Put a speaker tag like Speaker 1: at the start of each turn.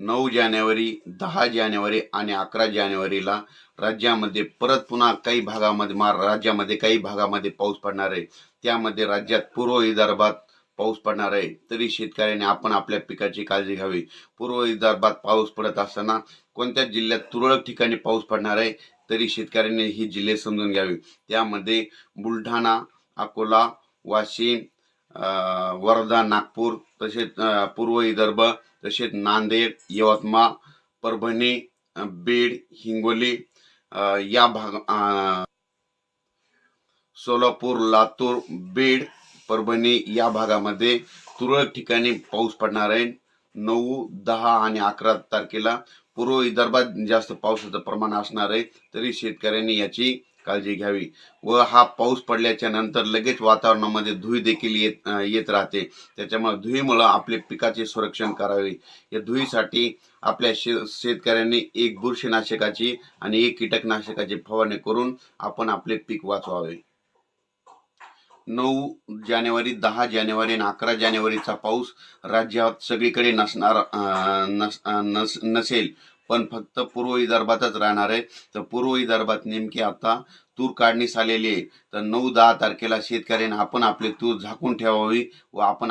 Speaker 1: नऊ जानेवारी दहा जानेवारी आणि अकरा जानेवारीला राज्यामध्ये परत पुन्हा काही भागामध्ये मा राज्यामध्ये काही भागामध्ये पाऊस पडणार आहे. त्यामध्ये राज्यात पूर्व विदर्भात पाऊस पडणार आहे. तरी शेतकऱ्यांनी आपण आपल्या पिकाची काळजी घ्यावी. पूर्व विदर्भात पाऊस पडत असताना कोणत्या जिल्ह्यात तुरळक ठिकाणी पाऊस पडणार आहे तरी शेतकऱ्यांनी ही जिल्हे समजून घ्यावी. त्यामध्ये बुलढाणा अकोला वाशिम वर्धा नागपूर तसेच पूर्व विदर्भ तसेच नांदेड यवतमाळ परभणी बीड हिंगोली या भाग सोलापूर लातूर बीड परभणी या भागामध्ये तुरळक ठिकाणी पाऊस पडणार आहे. नऊ दहा आणि अकरा तारखेला पूर्व विदर्भात जास्त पावसाचं प्रमाण असणार आहे. तरी शेतकऱ्यांनी याची काळजी घ्यावी व हा पाऊस पडल्याच्या नंतर लगेच वातावरणामध्ये धुई देखील येत येत राहते. त्याच्यामुळे धुईमुळं आपले पिकाचे संरक्षण करावे. या धुईसाठी आपल्या शे शेतकऱ्यांनी एक बुरशीनाशकाची आणि एक कीटकनाशकाची फवारणी करून आपण आपले पीक वाचवावे. नऊ जानेवारी दहा जानेवारी आणि अकरा जानेवारीचा पाऊस राज्यात सगळीकडे नसणार नस नस नसेल. पण फक्त पूर्व विदर्भातच राहणार आहे. तर पूर्व विदर्भात नेमकी आता तूर काढणीस आलेली आहे. तर नऊ दहा तारखेला शेतकऱ्यांनी आपण आपले तूर झाकून ठेवावी व आपण